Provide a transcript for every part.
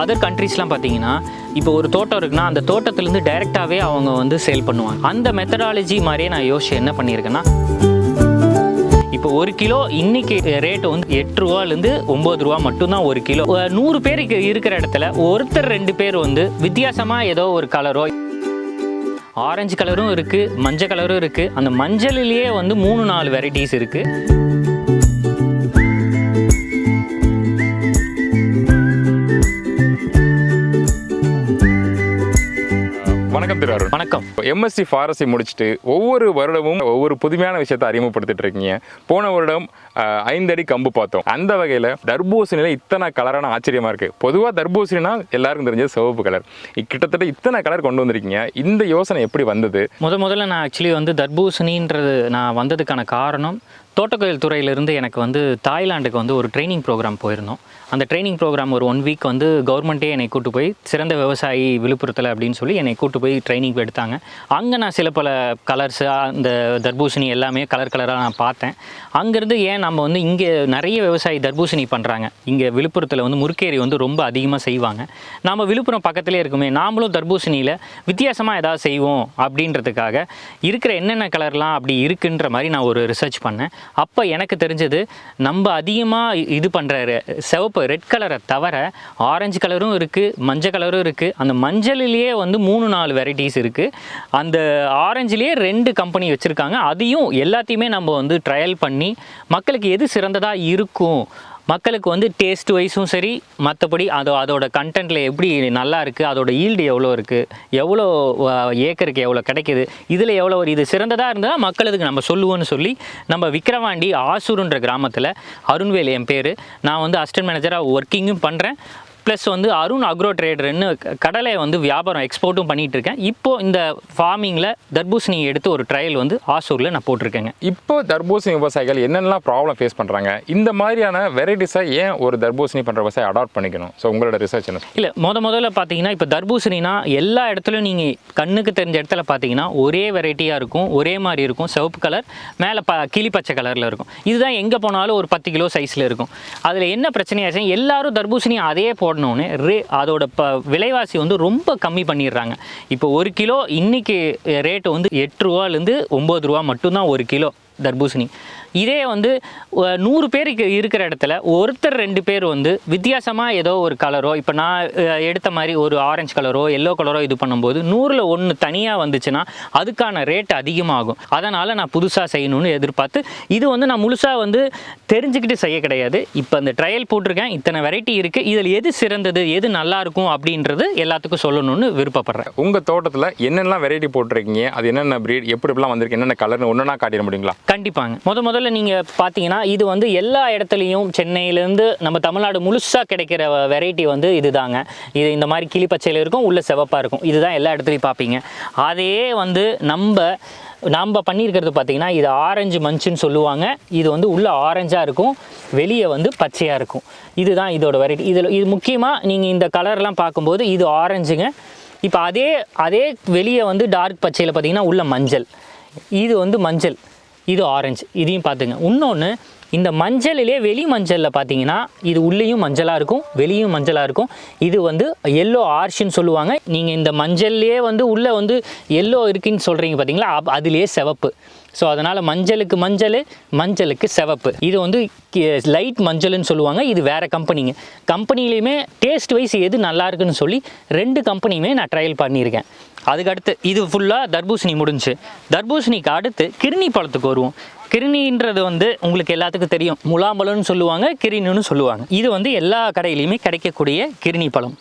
Other கண்ட்ரீஸ்லாம் பார்த்தீங்கன்னா இப்போ ஒரு தோட்டம் இருக்குன்னா அந்த தோட்டத்துலேருந்து டைரெக்டாகவே அவங்க வந்து சேல் பண்ணுவாங்க. அந்த மெத்தடாலஜி மாதிரியே நான் யோசிச்சு என்ன பண்ணியிருக்கேன்னா இப்போ ஒரு கிலோ இன்னைக்கு ரேட்டு வந்து எட்டு ரூபாலேருந்து ஒம்பது ரூபா மட்டும்தான் ஒரு கிலோ. நூறு பேருக்கு இருக்கிற இடத்துல ஒருத்தர் ரெண்டு பேர் வந்து வித்தியாசமாக ஏதோ ஒரு கலரோ ஆரஞ்சு கலரும் இருக்குது மஞ்சள் கலரும் இருக்குது அந்த மஞ்சள்லேயே வந்து மூணு நாலு வெரைட்டிஸ் இருக்குது வணக்கம். எம்எஸ்சி ஃபாரஸ்டி முடிச்சுட்டு ஒவ்வொரு வருடமும் ஒவ்வொரு புதுமையான விஷயத்தை அறிமுகப்படுத்திட்டு இருக்கீங்க. போன வருடம் ஐந்தடி கம்பு பார்த்தோம். அந்த வகையில் தர்பூசணியில் இத்தனை கலரான ஆச்சரியமா இருக்குது பொதுவாக தர்பூசணினா எல்லாருக்கும் தெரிஞ்ச சிவப்பு கலர் கிட்டத்தட்ட இத்தனை கலர் கொண்டு வந்திருக்கீங்க. இந்த யோசனை எப்படி வந்தது? முத முதல்ல நான் ஆக்சுவலி வந்து தர்பூசணின்றது நான் வந்ததுக்கான காரணம் தோட்டக்கொயில் துறையிலிருந்து எனக்கு வந்து தாய்லாண்டுக்கு வந்து ஒரு ட்ரைனிங் ப்ரோக்ராம் போயிருந்தோம். அந்த ட்ரைனிங் ப்ரோக்ராம் ஒரு ஒன் வீக் வந்து கவர்மெண்ட்டே என்னை கூட்டு போய் சிறந்த விவசாயி விழுப்புரத்தில் அப்படின்னு சொல்லி என்னை கூட்டு போய் ட்ரைனிங் எடுத்தாங்க. அங்கே நான் சில பல கலர்ஸாக அந்த தர்பூசணி எல்லாமே கலர் கலராக நான் பார்த்தேன். அங்கேருந்து ஏன் நம்ம வந்து இங்கே நிறைய விவசாயி தர்பூசணி பண்ணுறாங்க இங்கே விழுப்புரத்தில் வந்து முறுக்கேரி வந்து ரொம்ப அதிகமாக செய்வாங்க. நாம் விழுப்புரம் பக்கத்துலேயே இருக்குமே நாமளும் தர்பூசணியில் வித்தியாசமாக ஏதாவது செய்வோம் அப்படின்றதுக்காக இருக்கிற என்னென்ன கலர்லாம் அப்படி இருக்குன்ற மாதிரி நான் ஒரு ரிசர்ச் பண்ணேன். அப்போ எனக்கு தெரிஞ்சது நம்ம அதிகமாக இது பண்ணுற சிவப்பு ரெட் கலரை தவிர ஆரஞ்சு கலரும் இருக்குது மஞ்சள் கலரும் இருக்குது அந்த மஞ்சளிலேயே வந்து மூணு நாலு வெரைட்டிஸ் இருக்குது அந்த ஆரஞ்சுலேயே ரெண்டு கம்பெனி வச்சுருக்காங்க. அதையும் எல்லாத்தையுமே நம்ம வந்து ட்ரையல் பண்ணி மக்களுக்கு எது சிறந்ததாக இருக்கும் மக்களுக்கு வந்து டேஸ்ட் வைஸும் சரி மற்றபடி அதோ அதோட கண்டென்ட்டில் எப்படி நல்லா இருக்குது அதோட ஈல்டு எவ்வளோ இருக்குது எவ்வளோ ஏக்கருக்கு எவ்வளோ கிடைக்குது இதில் எவ்வளோ ஒரு இது சிறந்ததாக இருந்தால் மக்களுக்கு நம்ம சொல்லுவோம்னு சொல்லி நம்ம விக்ரவாண்டி ஆசூருன்ற கிராமத்தில் அருண்வேல் என் பேர் நான் வந்து அசிஸ்டன்ட் மேனேஜராக ஒர்க்கிங்கும் பண்ணுறேன் ப்ளஸ் வந்து அருண் அக்ரோ ட்ரேடர்னு கடலை வந்து வியாபாரம் எக்ஸ்போர்ட்டும் பண்ணிகிட்டு இருக்கேன் இப்போது இந்த ஃபார்மிங்கில் தர்பூசணி எடுத்து ஒரு ட்ரையல் வந்து ஆசூரில் நான் போட்டிருக்கேங்க. இப்போ தர்பூசணி விவசாயிகள் என்னென்னலாம் ப்ராப்ளம் ஃபேஸ் பண்ணுறாங்க இந்த மாதிரியான வெரைட்டிஸை ஏன் ஒரு தர்பூசணி பண்ணுற விவசாயி அடாப்ட் பண்ணிக்கணும்? ஸோ உங்களோட ரிசர்ச் என்ன இல்லை முத முதல்ல பார்த்தீங்கன்னா இப்போ தர்பூசணினா எல்லா இடத்துலையும் நீங்கள் கண்ணுக்கு தெரிஞ்ச இடத்துல பார்த்தீங்கன்னா ஒரே வெரைட்டியாக இருக்கும் ஒரே மாதிரி இருக்கும் சிவப்பு கலர் மேலே ப கிளி பச்சை கலரில் இருக்கும். இதுதான் எங்கே போனாலும் ஒரு பத்து கிலோ சைஸில் இருக்கும். அதில் என்ன பிரச்சனையாச்சு எல்லாரும் தர்பூசணி அதே போடணுன்னு ரே அதோட ப விலைவாசி வந்து ரொம்ப கம்மி பண்ணிடுறாங்க. இப்போ ஒரு கிலோ இன்னைக்கு ரேட்டு வந்து எட்டு ரூபாலேருந்து ஒம்பது ரூபா மட்டும்தான் ஒரு கிலோ தர்பூசணி. இதே வந்து நூறு பேருக்கு இருக்கிற இடத்துல ஒருத்தர் ரெண்டு பேர் வந்து வித்தியாசமாக ஏதோ ஒரு கலரோ இப்போ நான் எடுத்த மாதிரி ஒரு ஆரஞ்சு கலரோ எல்லோ கலரோ இது பண்ணும்போது நூறில் ஒன்று தனியாக வந்துச்சுன்னா அதுக்கான ரேட் அதிகமாகும். அதனால் நான் புதுசாக செய்யணும்னு எதிர்பார்த்து இது வந்து நான் முழுசாக வந்து தெரிஞ்சுக்கிட்டு செய்ய கிடையாது. இப்போ அந்த ட்ரையல் போட்டிருக்கேன் இத்தனை வெரைட்டி இருக்குது இதில் எது சிறந்தது எது நல்லா இருக்கும் அப்படின்றது எல்லாத்துக்கும் சொல்லணும்னு விருப்பப்படுறேன். உங்கள் தோட்டத்தில் என்னென்னலாம் வெரைட்டி போட்டிருக்கீங்க அது என்னென்ன breed எப்படி எப்படிலாம் வந்திருக்கு என்னென்ன கலர்னு ஒன்றா காட்டிட முடியுங்களா? கண்டிப்பாங்க. முத முதல்ல நீங்கள் பார்த்தீங்கன்னா இது வந்து எல்லா இடத்துலையும் சென்னையிலேருந்து நம்ம தமிழ்நாடு முழுசாக கிடைக்கிற வெரைட்டி வந்து இதுதாங்க. இது இந்த மாதிரி கிளி பச்சையில் இருக்கும் உள்ள சிவப்பாக இருக்கும். இதுதான் எல்லா இடத்துலையும் பார்ப்பீங்க அதே வந்து நம்ம நாம் பண்ணியிருக்கிறது பார்த்தீங்கன்னா இது ஆரஞ்சு மஞ்சுன்னு சொல்லுவாங்க. இது வந்து உள்ள ஆரஞ்சாக இருக்கும் வெளியே வந்து பச்சையாக இருக்கும். இதுதான் இதோட வெரைட்டி இதில் இது முக்கியமாக நீங்கள் இந்த கலர்லாம் பார்க்கும்போது இது ஆரஞ்சுங்க இப்போ அதே அதே வெளியே வந்து டார்க் பச்சையில் பார்த்தீங்கன்னா உள்ள மஞ்சள். இது வந்து மஞ்சள். இது ஆரஞ்சு இதையும் பார்த்துங்க. இன்னொன்று இந்த மஞ்சளிலே வெளி மஞ்சளில் பார்த்தீங்கன்னா இது உள்ளேயும் மஞ்சளாக இருக்கும் வெளியும் மஞ்சளாக இருக்கும். இது வந்து எல்லோ ஆர்ஷின்னு சொல்லுவாங்க. நீங்கள் இந்த மஞ்சள்லேயே வந்து உள்ளே வந்து எல்லோ இருக்குன்னு சொல்கிறீங்க பார்த்தீங்களா? அப்- அதுலேயே சிவப்பு. ஸோ அதனால் மஞ்சளுக்கு மஞ்சள் மஞ்சளுக்கு சிவப்பு. இது வந்து லைட் மஞ்சள்னு சொல்லுவாங்க. இது வேறு கம்பெனிங்க. கம்பெனிலையுமே டேஸ்ட் வைஸ் எது நல்லா இருக்குன்னு சொல்லி ரெண்டு கம்பெனியுமே நான் ட்ரையல் பண்ணியிருக்கேன். அதுக்கடுத்து இது ஃபுல்லாக தர்பூசணி முடிஞ்சு. தர்பூசணிக்கு அடுத்து கிருணி பழத்துக்கு வருவோம். கிருணின்றது வந்து உங்களுக்கு எல்லாத்துக்கும் தெரியும். முலாம்பழம்னு சொல்லுவாங்க கிருணின்னு சொல்லுவாங்க. இது வந்து எல்லா கடையிலையுமே கிடைக்கக்கூடிய கிருணி பழம்.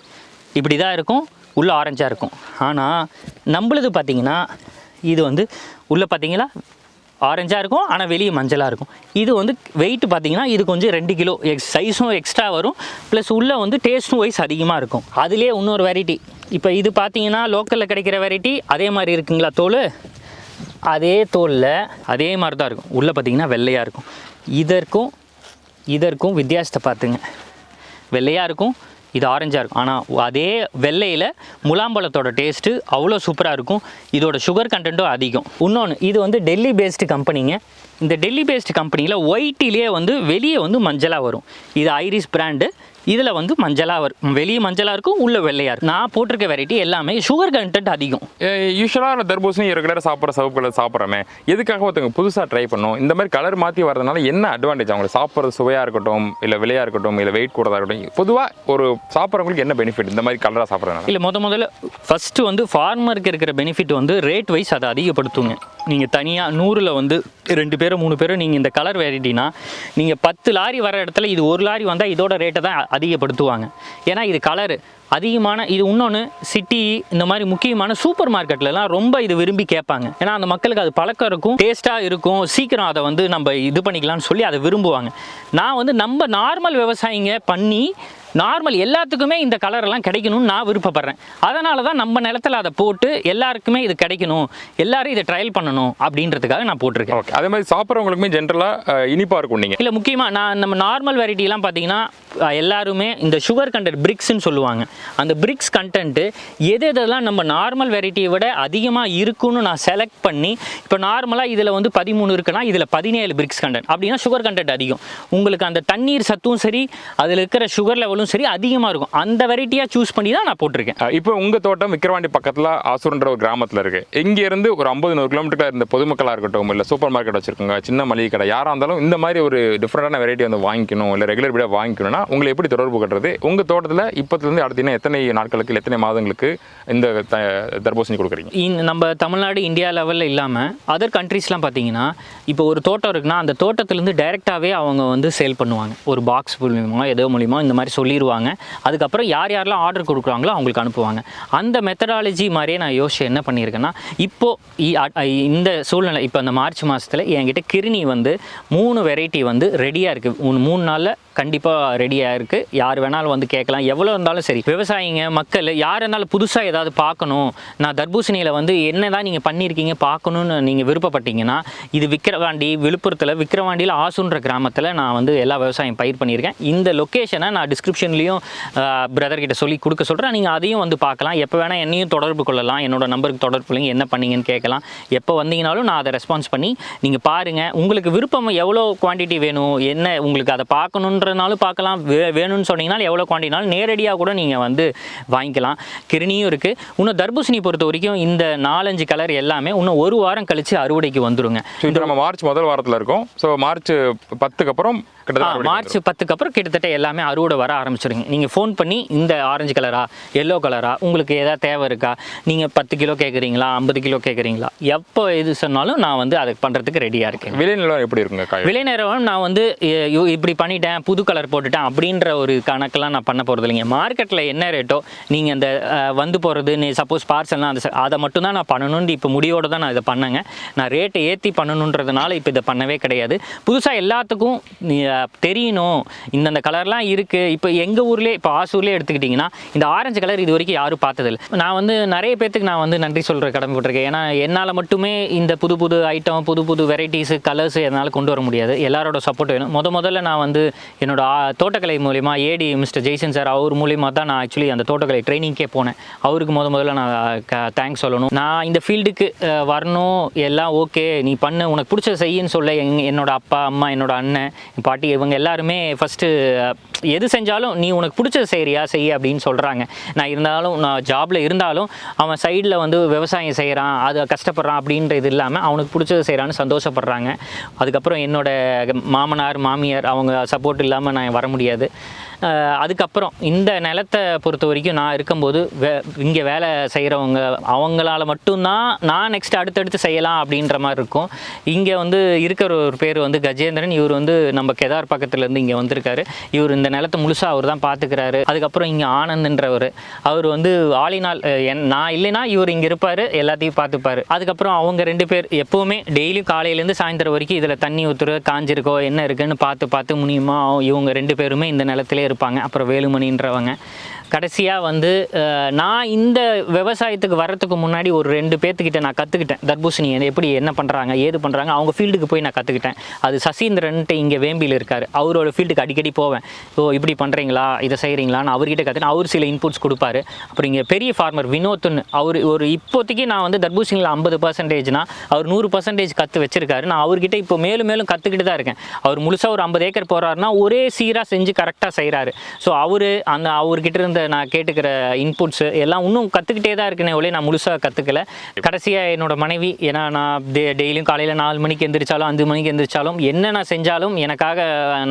இப்படி தான் இருக்கும். உள்ளே ஆரஞ்சாக இருக்கும். ஆனால் நம்மளது பார்த்தீங்கன்னா இது வந்து உள்ளே பார்த்தீங்களா ஆரஞ்சாக இருக்கும் ஆனால் வெளியே மஞ்சளாக இருக்கும். இது வந்து வெயிட் பார்த்தீங்கன்னா இது கொஞ்சம் ரெண்டு கிலோ எக்ஸ் சைஸும் எக்ஸ்ட்ரா வரும். ப்ளஸ் உள்ளே வந்து டேஸ்ட்டும் வைஸ் அதிகமாக இருக்கும். அதுலேயே இன்னொரு வெரைட்டி இப்போ இது பார்த்தீங்கன்னா லோக்கலில் கிடைக்கிற வெரைட்டி அதே மாதிரி இருக்குங்களா தோல்? அதே தோலில் அதே மாதிரி தான் இருக்கும். உள்ளே பார்த்தீங்கன்னா வெள்ளையாக இருக்கும். இதற்கும் இதற்கும் வித்தியாசத்தை பார்த்துங்க வெள்ளையாக இருக்கும் இது ஆரஞ்சாக இருக்கும். ஆனால் அதே வெள்ளையில் முலாம்பழத்தோட டேஸ்ட்டு அவ்வளோ சூப்பராக இருக்கும். இதோட சுகர் கண்டென்ட்டும் அதிகம். இன்னொன்று இது வந்து டெல்லி பேஸ்டு கம்பெனிங்க இந்த டெல்லி பேஸ்டு கம்பெனியில் ஒயிட்டிலேயே வந்து வெளியே வந்து மஞ்சளாக வரும். இது ஐரிஸ் பிராண்டு இதில் வந்து மஞ்சளாக வரும் வெளியே மஞ்சளாக இருக்கும் உள்ள வெள்ளையாக இருக்கும். நான் போட்டிருக்க வெரைட்டி எல்லாமே சுகர் கண்டென்ட் அதிகம். யூஸ்வலாக தர்பூசணி ரெகுலராக சாப்பிட்ற சிவப்பு கலர் சாப்பிட்றமே எதுக்காக ஒருத்தவங்க புதுசாக ட்ரை பண்ணணும் இந்த மாதிரி கலர் மாற்றி வரதுனால என்ன அட்வான்டேஜ் அவங்களுக்கு சாப்பிட்றது சுவையாக இருக்கட்டும் இல்லை விலையாக இருக்கட்டும் இல்லை வெயிட் கூடதாக இருக்கட்டும் பொதுவாக ஒரு சாப்பிட்றவங்களுக்கு என்ன பெனிஃபிட் இந்த மாதிரி கலராக சாப்பிட்றதுனால. இல்லை முத முதல்ல ஃபஸ்ட்டு வந்து ஃபார்மருக்கு இருக்கிற பெனிஃபிட் வந்து ரேட் வைஸ் அதை அதிகப்படுத்துங்க. நீங்கள் தனியாக நூறில் வந்து ரெண்டு பேரும் மூணு பேரும் நீங்கள் இந்த கலர் வெரைட்டினா நீங்கள் பத்து லாரி வர இடத்துல இது ஒரு லாரி வந்தால் இதோட ரேட்டை தான் அதிகப்படுத்துவாங்க. ஏன்னா இது கலரு அதிகமான இது இன்னொன்று சிட்டி இந்த மாதிரி முக்கியமான சூப்பர் மார்க்கெட்லலாம் ரொம்ப இது விரும்பி கேட்பாங்க. ஏன்னா அந்த மக்களுக்கு அது பழக்கம் இருக்கும் டேஸ்ட்டாக இருக்கும். சீக்கிரம் அதை வந்து நம்ம இது பண்ணிக்கலாம்னு சொல்லி அதை விரும்புவாங்க. நான் வந்து நம்ம நார்மல் விவசாயிங்க பண்ணி நார்மல் எல்லாத்துக்குமே இந்த கலரெல்லாம் கிடைக்கணும்னு நான் விருப்பப்படுறேன். அதனால தான் நம்ம நிலத்துல அதை போட்டு எல்லாருக்குமே இது கிடைக்கணும். எல்லாரும் இதை ட்ரையல் பண்ணணும் அப்படின்றதுக்காக நான் போட்டிருக்கேன். ஓகே அதே மாதிரி சாப்பிட்றவங்களுக்குமே ஜென்ரலாக இனிப்பாக இருக்கும் நீங்கள் இல்லை முக்கியமாக நான் நம்ம நார்மல் வெரைட்டிலாம் பார்த்தீங்கன்னா எல்லாருமே இந்த சுகர் கண்டென்ட் பிரிக்ஸ்ன்னு சொல்லுவாங்க. அந்த பிரிக்ஸ் கண்டென்ட்டு எது எதெல்லாம் நம்ம நார்மல் வெரைட்டியை விட அதிகமாக இருக்குன்னு நான் செலக்ட் பண்ணி இப்போ நார்மலாக இதில் வந்து பதிமூணு இருக்குன்னா இதில் பதினேழு பிரிக்ஸ் கண்டென்ட் அப்படின்னா சுகர் கண்டென்ட் அதிகம். உங்களுக்கு அந்த தண்ணீர் சத்தும் சரி அதில் இருக்கிற சுகர் லெவலும் சரி அதிகமாக இருக்கும். அந்த வெரைட்டியாக சூஸ் பண்ணி தான் நான் போட்டிருக்கேன். இப்போ உங்கள் தோட்டம் விக்கிரவாண்டி பக்கத்தில் ஆசூர்ன்ற ஒரு கிராமத்தில் இருக்குது இங்கேருந்து ஒரு ஐம்பது நூறு கிலோமீட்டர் இருந்த பொதுமக்களாக இருக்கட்டும் இல்லை சூப்பர் மார்க்கெட் வச்சிருக்கோங்க சின்ன மளிகை கடை யாராக இருந்தாலும் இந்த மாதிரி ஒரு டிஃப்ரெண்டான வெரைட்டி வந்து வாங்கிக்கணும் இல்லை ரெகுலர் வீடாக வாங்கிக்கணும்னா உங்களை எப்படி தொடர்பு கட்டுறது உங்கள் தோட்டத்தில் இப்போத்துலேருந்து அடுத்தீங்கன்னா எத்தனை நாட்களுக்கு எத்தனை மாதங்களுக்கு இந்த தர்பூசணி கொடுக்குறீங்க? நம்ம தமிழ்நாடு இந்தியா லெவலில் இல்லாமல் அதர் கண்ட்ரீஸ்லாம் பார்த்தீங்கன்னா இப்போ ஒரு தோட்டம் இருக்குன்னா அந்த தோட்டத்துலேருந்து டைரெக்டாகவே அவங்க வந்து சேல் பண்ணுவாங்க. ஒரு பாக்ஸ் மூலியமாக ஏதோ மூலியமா இந்த மாதிரி சொல்லிடுவாங்க அதுக்கப்புறம் யார் யாரெல்லாம் ஆர்டர் கொடுக்குறாங்களோ அவங்களுக்கு அனுப்புவாங்க. அந்த மெத்தடாலஜி மாதிரியே நான் யோசிச்சு என்ன பண்ணியிருக்கேன்னா இப்போது இந்த சூழ்நிலை இப்போ அந்த மார்ச் மாதத்தில் என்கிட்ட கிருணி வந்து மூணு வெரைட்டி வந்து ரெடியாக இருக்குது மூணு நாளில் கண்டிப்பாக ரெடியாக இருக்குது யார் வேணாலும் வந்து கேட்கலாம். எவ்வளோ இருந்தாலும் சரி விவசாயிங்க மக்கள் யார் இருந்தாலும் புதுசாக ஏதாவது பார்க்கணும். நான் தர்பூசணியில் வந்து என்ன தான் நீங்கள் பண்ணியிருக்கீங்க பார்க்கணுன்னு நீங்கள் விருப்பப்பட்டீங்கன்னா இது விக்கிரவாண்டி விழுப்புரத்தில் விக்கிரவாண்டியில் ஆசுன்ற கிராமத்தில் நான் வந்து எல்லா விவசாயம் பயிர் பண்ணியிருக்கேன். இந்த லொக்கேஷனை நான் டிஸ்கிரிப்ஷன்லேயும் பிரதர்கிட்ட சொல்லி கொடுக்க சொல்கிறேன் நீங்கள் அதையும் வந்து பார்க்கலாம். எப்போ வேணால் என்னையும் தொடர்பு கொள்ளலாம். என்னோட நம்பருக்கு தொடர்பு கொள்ளுங்க என்ன பண்ணீங்கன்னு கேட்கலாம். எப்போ வந்தீங்கனாலும் நான் அதை ரெஸ்பான்ஸ் பண்ணி நீங்கள் பாருங்கள் உங்களுக்கு விருப்பம் எவ்வளோ குவாண்டிட்டி வேணும்? என்ன? உங்களுக்கு அதை பார்க்கணுன்றனாலும் பார்க்கலாம். வே வேணும்னு சொன்னீங்கன்னா எவ்வளோ குவான்டிட்டினாலும் நேரடியாக கூட நீங்கள் வந்து வாங்கிக்கலாம். கிருணியும் இருக்குது இன்னும் தர்பூசணி பொறுத்த வரைக்கும் இந்த நாலஞ்சு கலர் எல்லாமே இன்னும் ஒரு வாரம் கழித்து அறுவடைக்கு வந்துருங்க. ஸோ இப்போ நம்ம மார்ச் முதல் வாரத்தில் இருக்கோம். ஸோ மார்ச் பத்துக்கு அப்புறம் மார்ச் பத்துக்கு அப்புறம் கிட்டத்தட்ட எல்லாமே அறுவடை வர ஆரம்பிச்சிருங்க. நீங்கள் ஃபோன் பண்ணி இந்த ஆரஞ்சு கலரா எல்லோ கலரா உங்களுக்கு ஏதாவது தேவை இருக்கா? நீங்கள் பத்து கிலோ கேட்குறீங்களா? ஐம்பது கிலோ கேட்குறீங்களா? எப்போ எது சொன்னாலும் நான் வந்து அதை பண்ணுறதுக்கு ரெடியாக இருக்கேன் விலை நிலவரம் எப்படி இருக்குங்க விலை நான் வந்து இப்படி பண்ணிட்டேன். புது கலர் போட்டுட்டேன் அப்படின்ற ஒரு கணக்கெல்லாம் நான் பண்ண போகிறது இல்லைங்க. மார்க்கெட்டில் என்ன ரேட்டோ நீங்கள் அந்த வந்து போகிறது நீ சப்போஸ் பார்சல்லாம் அந்த அதை மட்டும் தான் நான் பண்ணணும்னு இப்போ முடிவோடு தான் நான் இதை பண்ணேங்க. நான் ரேட்டை ஏற்றி பண்ணணுன்றதுனால இப்போ இதை பண்ணவே கிடையாது. புதுசாக எல்லாத்துக்கும் நீ, தெரியணும். இந்தந்த கலர்லாம் இருக்குது இப்போ எங்கள் ஊர்லேயே இப்போ ஆசூர்லேயே எடுத்துக்கிட்டிங்கன்னா இந்த ஆரஞ்சு கலர் இது வரைக்கும் யாரும் பார்த்ததில்ல. நான் வந்து நிறைய பேர்த்துக்கு நான் வந்து நன்றி சொல்கிற கடமைப்பட்டிருக்கேன் ஏன்னா என்னால் மட்டுமே இந்த புது புது ஐட்டம் புது புது வெரைட்டிஸு கலர்ஸ் என்னால் கொண்டு வர முடியாது. எல்லாரோட சப்போர்ட் வேணும். முத முதல்ல நான் வந்து என்னோட தோட்டக்கலை மூலிமா ஏடி மிஸ்டர் ஜெய்சன் சார் அவர் மூலிமா தான் நான் ஆக்சுவலி அந்த தோட்டக்கலை ட்ரைனிங்கே போனேன். அவருக்கு முத முதல்ல நான் க தேங்க்ஸ் சொல்லணும். நான் இந்த ஃபீல்டுக்கு வரணும் எல்லாம் ஓகே நீ பண்ணு உனக்கு பிடிச்ச செய்யின்னு சொல்ல எங் என்னோடய அப்பா அம்மா என்னோட அண்ணன் பாட்டி இவங்க எல்லாருமே ஃபஸ்ட்டு எது செஞ்சாலும் நீ உனக்கு பிடிச்சது செய்கிறியா செய்ய அப்படின்னு சொல்கிறாங்க நான் இருந்தாலும் நான் ஜாபில் இருந்தாலும் அவன் சைடில் வந்து விவசாயம் செய்கிறான் அது கஷ்டப்படுறான் அப்படின்ற இது இல்லாமல் அவனுக்கு பிடிச்சது செய்கிறான்னு சந்தோஷப்படுறாங்க. அதுக்கப்புறம் என்னோட மாமனார் மாமியார் அவங்க சப்போர்ட் இல்லாமல் நான் வர முடியாது. அதுக்கப்புறம் இந்த நிலத்தை பொறுத்த வரைக்கும் நான் இருக்கும்போது வே இங்கே வேலை செய்கிறவங்க அவங்களால மட்டும்தான் நான் நெக்ஸ்ட் அடுத்தடுத்து செய்யலாம் அப்படின்ற மாதிரி இருக்கும். இங்கே வந்து இருக்கிற ஒரு பேர் வந்து கஜேந்திரன். இவர் வந்து நம்ம கெதார் பக்கத்துலேருந்து இங்கே வந்திருக்காரு. இவர் இந்த நிலத்தை முழுசாக அவர் தான் பார்த்துக்கிறாரு அதுக்கப்புறம் இங்கே ஆனந்த்ன்றவர். அவர் வந்து ஆளினால் என் நான் இல்லைன்னா இவர் இங்கே இருப்பார் எல்லாத்தையும் பார்த்துப்பாரு அதுக்கப்புறம் அவங்க ரெண்டு பேர் எப்போவுமே டெய்லியும் காலையிலேருந்து சாயந்தரம் வரைக்கும் இதில் தண்ணி ஊற்றுற காஞ்சிருக்கோ என்ன இருக்குன்னு பார்த்து பார்த்து முடியுமா இவங்க ரெண்டு பேருமே இந்த நிலத்திலே இருப்பாங்க. அப்புறம் வேலுமணின்றவங்க. கடைசியாக வந்து நான் இந்த விவசாயத்துக்கு வர்றதுக்கு முன்னாடி ஒரு ரெண்டு பேர்த்துக்கிட்ட நான் கற்றுக்கிட்டேன் தர்பூசணி எப்படி என்ன பண்ணுறாங்க ஏது பண்ணுறாங்க அவங்க ஃபீல்டுக்கு போய் நான் கற்றுக்கிட்டேன் அது சசீந்திரன்ட்டு இங்கே வேம்பியில் இருக்கார். அவரோட ஃபீல்டுக்கு அடிக்கடி போவேன். ஓ இப்படி பண்ணுறீங்களா இதை செய்கிறீங்களான்னு அவர்கிட்ட கற்றுனேன் அவர் சில இன்புட்ஸ் கொடுப்பாரு. அப்புறம் இங்கே பெரிய ஃபார்மர் வினோத்னு அவர் ஒரு இப்போதைக்கு நான் வந்து தர்பூசணியில் ஐம்பது பர்சன்டேஜ்னா அவர் நூறு பர்சன்டேஜ் கற்று வச்சிருக்காரு. நான் அவர்கிட்ட இப்போ மேலும் மேலும் கற்றுக்கிட்டு தான் இருக்கேன். அவர் முழுசாக ஒரு ஐம்பது ஏக்கர் போகிறாருன்னா ஒரே சீராக செஞ்சு கரெக்டாக செய்கிறாரு ஸோ அவர் அந்த அவர்கிட்ட இருந்த நான் கேட்டுக்கிற இன்புட்ஸ் எல்லாம் இன்னும் கற்றுக்கிட்டே தான் இருக்கேனே ஒளி நான் முழுசாக கற்றுக்கல கடைசியாக என்னோட மனைவி ஏன்னா நான் டெ டெய்லியும் காலையில் நாலு மணிக்கு எந்திரிச்சாலும் அஞ்சு மணிக்கு எந்திரிச்சாலும் என்ன நான் செஞ்சாலும் எனக்காக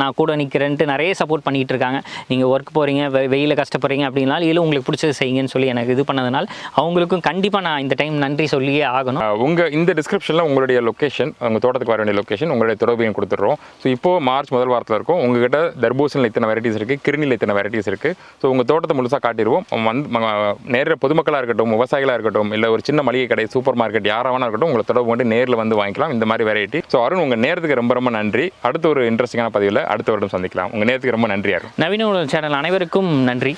நான் கூட நிற்கிறேன்ட்டு நிறைய சப்போர்ட் பண்ணிகிட்டு இருக்காங்க நீங்கள் ஒர்க் போகிறீங்க வெயில கஷ்டப்படுறீங்க அப்படின்னாலும் இதில் உங்களுக்கு பிடிச்சது செய்யுங்கன்னு சொல்லி எனக்கு இது பண்ணதுனால அவங்களுக்கும் கண்டிப்பாக நான் இந்த டைம் நன்றி சொல்லியே ஆகணும். உங்கள் இந்த டிஸ்கிரிப்ஷனில் உங்களுடைய லொகேஷன் உங்கள் தோட்டத்துக்கு வர வேண்டிய லொக்கேஷன் உங்களுடைய தொடர்பையும் கொடுத்துட்றோம். ஸோ இப்போ மார்ச் முதல் வாரத்தில் இருக்கும். உங்ககிட்ட தர்பூசணியில் இத்தனை வெரைட்டிஸ் இருக்குது கிருணியில் இத்தனை வெரைட்டிஸ் இருக்குது ஸோ உங்கள் தோட்டத்தை முழுசாக காட்டிடுவோம். வந்து நேரில் நேர பொதுமக்களாக இருக்கட்டும் விவசாயிகளாக இருக்கட்டும் இல்லை ஒரு சின்ன மளிகை கடை சூப்பர் மார்க்கெட் யாராக வேணா இருக்கட்டும் உங்களை தொடர்பு கொண்டு நேரில் வந்து வாங்கிக்கலாம். இந்த மாதிரி வெரைட்டி ஸோ அருண் உங்கள் நேரத்துக்கு ரொம்ப ரொம்ப நன்றி. அடுத்த ஒரு இன்ட்ரெஸ்டிங்கான பதிவில் அடுத்த வருடம் சந்திக்கலாம். உங்கள் நேரத்துக்கு ரொம்ப நன்றி. நன்றியாக இருக்கும் நவீன உலகம் சேனல் அனைவருக்கும் நன்றி.